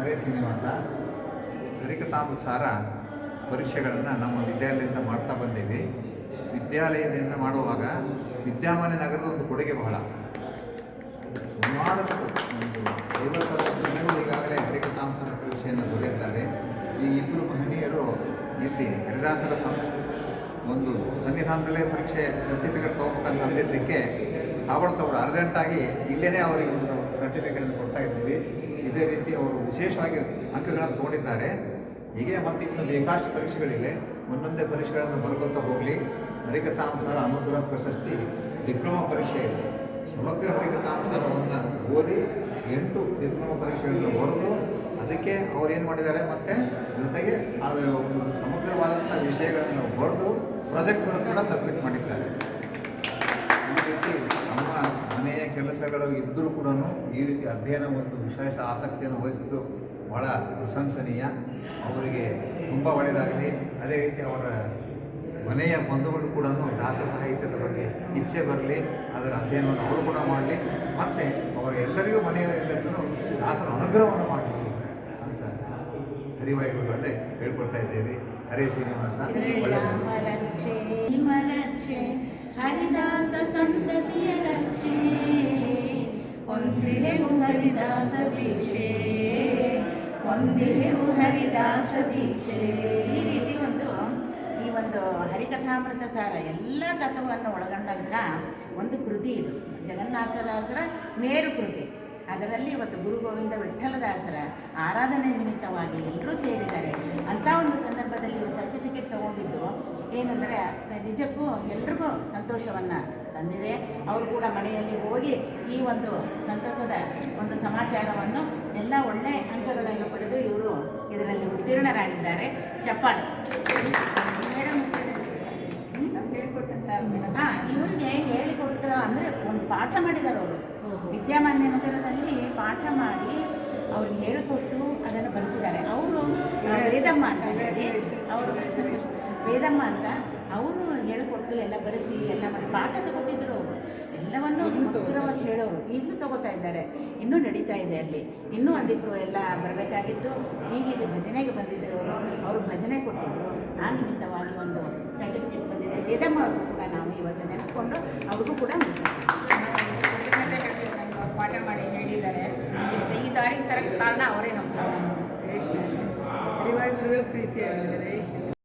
ಹರೇ ಶ್ರೀನಿವಾಸ ಹರಿಕಥಾನುಸಾರ ಪರೀಕ್ಷೆಗಳನ್ನು ನಮ್ಮ ವಿದ್ಯಾಲಯದಿಂದ ಮಾಡ್ತಾ ಬಂದೀವಿ. ವಿದ್ಯಾಲಯದಿಂದ ಮಾಡುವಾಗ ವಿದ್ಯಾಮಾನ್ಯ ನಗರದ ಒಂದು ಕೊಡುಗೆ ಬಹಳ. ಸುಮಾರು ಒಂದು ಐವತ್ತು ಜನಗಳು ಈಗಾಗಲೇ ಹರಿಕಥಾನುಸಾರ ಪರೀಕ್ಷೆಯನ್ನು ಬರೆದಿದ್ದಾರೆ. ಈ ಇಬ್ಬರು ಮಹನೀಯರು ಇಲ್ಲಿ ಹರಿದಾಸರ ಸಂ ಒಂದು ಸನ್ನಿಧಾನದಲ್ಲೇ ಪರೀಕ್ಷೆ ಸರ್ಟಿಫಿಕೇಟ್ ತೊಗೋಬೇಕಂತ ಅಂದಿದ್ದಕ್ಕೆ ತಾವಡ ತವಡ ಅರ್ಜೆಂಟಾಗಿ ಇಲ್ಲೇ ಅವರಿಗೆ ಒಂದು ಸರ್ಟಿಫಿಕೇಟನ್ನು ಕೊಡ್ತಾ ಇದ್ದೀವಿ. ಇದೇ ರೀತಿ ಅವರು ವಿಶೇಷವಾಗಿ ಅಂಕಗಳನ್ನು ತಗೊಂಡಿದ್ದಾರೆ. ಹೀಗೆ ಮತ್ತೆ ಇನ್ನು ಬೇಕಾಷ್ಟು ಪರೀಕ್ಷೆಗಳಿವೆ. ಒಂದೊಂದೇ ಪರೀಕ್ಷೆಗಳನ್ನು ಬರ್ಕೊತಾ ಹೋಗಲಿ. ಹರಿಕಥಾಂಸಾರ ಅನುಗ್ರಹ ಪ್ರಶಸ್ತಿ, ಡಿಪ್ಲೊಮಾ ಪರೀಕ್ಷೆ. ಸಮಗ್ರ ಹರಿಕಥಾಂಸಾರವನ್ನು ಓದಿ ಎಂಟು ಡಿಪ್ಲೊಮಾ ಪರೀಕ್ಷೆಗಳನ್ನು ಬರೆದು ಅದಕ್ಕೆ ಅವ್ರು ಏನು ಮಾಡಿದ್ದಾರೆ ಮತ್ತು ಜೊತೆಗೆ ಅದು ಸಮಗ್ರವಾದಂಥ ವಿಷಯಗಳನ್ನು ಬರೆದು ಪ್ರಾಜೆಕ್ಟ್ ವರ್ಕ್ ಕೂಡ ಸಬ್ಮಿಟ್ ಮಾಡಿದ್ದಾರೆ. ಈ ರೀತಿ ಕೆಲಸಗಳು ಇದ್ದರೂ ಕೂಡ ಈ ರೀತಿ ಅಧ್ಯಯನ ಒಂದು ವಿಶೇಷ ಆಸಕ್ತಿಯನ್ನು ವಹಿಸಿದ್ದು ಬಹಳ ಪ್ರಶಂಸನೀಯ. ಅವರಿಗೆ ತುಂಬ ಒಳ್ಳೆಯದಾಗಲಿ. ಅದೇ ರೀತಿ ಅವರ ಮನೆಯ ಬಂಧುಗಳು ಕೂಡ ದಾಸ ಸಾಹಿತ್ಯದ ಬಗ್ಗೆ ಇಚ್ಛೆ ಬರಲಿ. ಅದರ ಅಧ್ಯಯನವನ್ನು ಅವರು ಕೂಡ ಮಾಡಲಿ. ಮತ್ತು ಅವರ ಎಲ್ಲರಿಗೂ ಮನೆಯವರೆಲ್ಲರಿಗೂ ದಾಸರ ಅನುಗ್ರಹವನ್ನು ಮಾಡಲಿ ಅಂತ ಹರಿವಾಯುಗಳಲ್ಲೇ ಹೇಳ್ಕೊಳ್ತಾ ಇದ್ದೇವೆ. ಹರೇ ಶ್ರೀನಿವಾಸ. ಒಂದಿರೆವು ಹರಿದಾಸ ದೀಕ್ಷೆ. ಹರಿದಾಸ ದೀಕ್ಷೆ. ಈ ರೀತಿ ಒಂದು, ಈ ಒಂದು ಹರಿಕಥಾಮೃತ ಸಾರ ಎಲ್ಲ ತತ್ವವನ್ನು ಒಳಗೊಂಡಂಥ ಒಂದು ಕೃತಿ ಇದು. ಜಗನ್ನಾಥದಾಸರ ಮೇರು ಕೃತಿ. ಅದರಲ್ಲಿ ಇವತ್ತು ಗುರು ಗೋವಿಂದ ವಿಠಲದಾಸರ ಆರಾಧನೆ ನಿಮಿತ್ತವಾಗಿ ಎಲ್ಲರೂ ಸೇರಿದ್ದಾರೆ. ಅಂಥ ಒಂದು ಸಂದರ್ಭದಲ್ಲಿ ಸರ್ಟಿಫಿಕೇಟ್ ತಗೊಂಡಿದ್ದು ಏನಂದರೆ, ನಿಜಕ್ಕೂ ಎಲ್ರಿಗೂ ಸಂತೋಷವನ್ನು ತಂದಿದೆ ಅವರು ಕೂಡ ಮನೆಯಲ್ಲಿ ಹೋಗಿ ಈ ಒಂದು ಸಂತಸದ ಒಂದು ಸಮಾಚಾರವನ್ನು ಎಲ್ಲ ಒಳ್ಳೆ ಅಂಕಗಳನ್ನು ಪಡೆದು ಇವರು ಇದರಲ್ಲಿ ಉತ್ತೀರ್ಣರಾಗಿದ್ದಾರೆ. ಚಪ್ಪಾಳೆ. ಹಾಂ ಇವರಿಗೆ ಹೇಳಿಕೊಟ್ಟು ಅಂದರೆ ಒಂದು ಪಾಠ ಮಾಡಿದ್ದಾರೆ ಅವರು. ವಿದ್ಯಾಮಾನ್ಯ ನಗರದಲ್ಲಿ ಪಾಠ ಮಾಡಿ ಅವ್ರಿಗೆ ಹೇಳಿಕೊಟ್ಟು ಅದನ್ನು ಬರೆಸಿದ್ದಾರೆ. ಅವರು ವೇದಮ್ಮ ಅಂತ ಹೇಳಿ ಅವರು ವೇದಮ್ಮ ಅಂತ ಅವರು ಹೇಳಿಕೊಟ್ಟು ಎಲ್ಲ ಬರೆಸಿ ಎಲ್ಲ ಮಾಡಿ ಪಾಠ ತಗೋತಿದ್ರು. ಅವರು ಎಲ್ಲವನ್ನೂ ಸಮಗ್ರವಾಗಿ ಹೇಳೋರು. ಈಗಲೂ ತಗೋತಾ ಇದ್ದಾರೆ. ಇನ್ನೂ ನಡೀತಾ ಇದೆ ಅಲ್ಲಿ. ಇನ್ನೂ ಅಂದಿದ್ರು ಎಲ್ಲ ಬರಬೇಕಾಗಿತ್ತು. ಈಗ ಇಲ್ಲಿ ಭಜನೆಗೆ ಬಂದಿದ್ದರು ಅವರು. ಅವರು ಭಜನೆ ಕೊಟ್ಟಿದ್ರು ಆ ನಿಮಿತ್ತವಾಗಿ ಒಂದು ಸರ್ಟಿಫಿಕೇಟ್ ಬಂದಿದೆ. ವೇದಮ್ಮ ಅವ್ರಿಗೂ ಕೂಡ ನಾವು ಇವತ್ತು ನೆನೆಸ್ಕೊಂಡು ಅವ್ರಿಗೂ ಕೂಡ ಪಾಠ ಮಾಡಿ ಹೇಳಿದ್ದಾರೆ ಇಷ್ಟು ಈ ದಾರಿಗೆ ತರಕ್ಕೆ ಕಾರಣ ಅವರೇ ನಮ್ಮ ಪ್ರೀತಿ ಪ್ರೀತಿಯಾಗಿದ್ದಾರೆ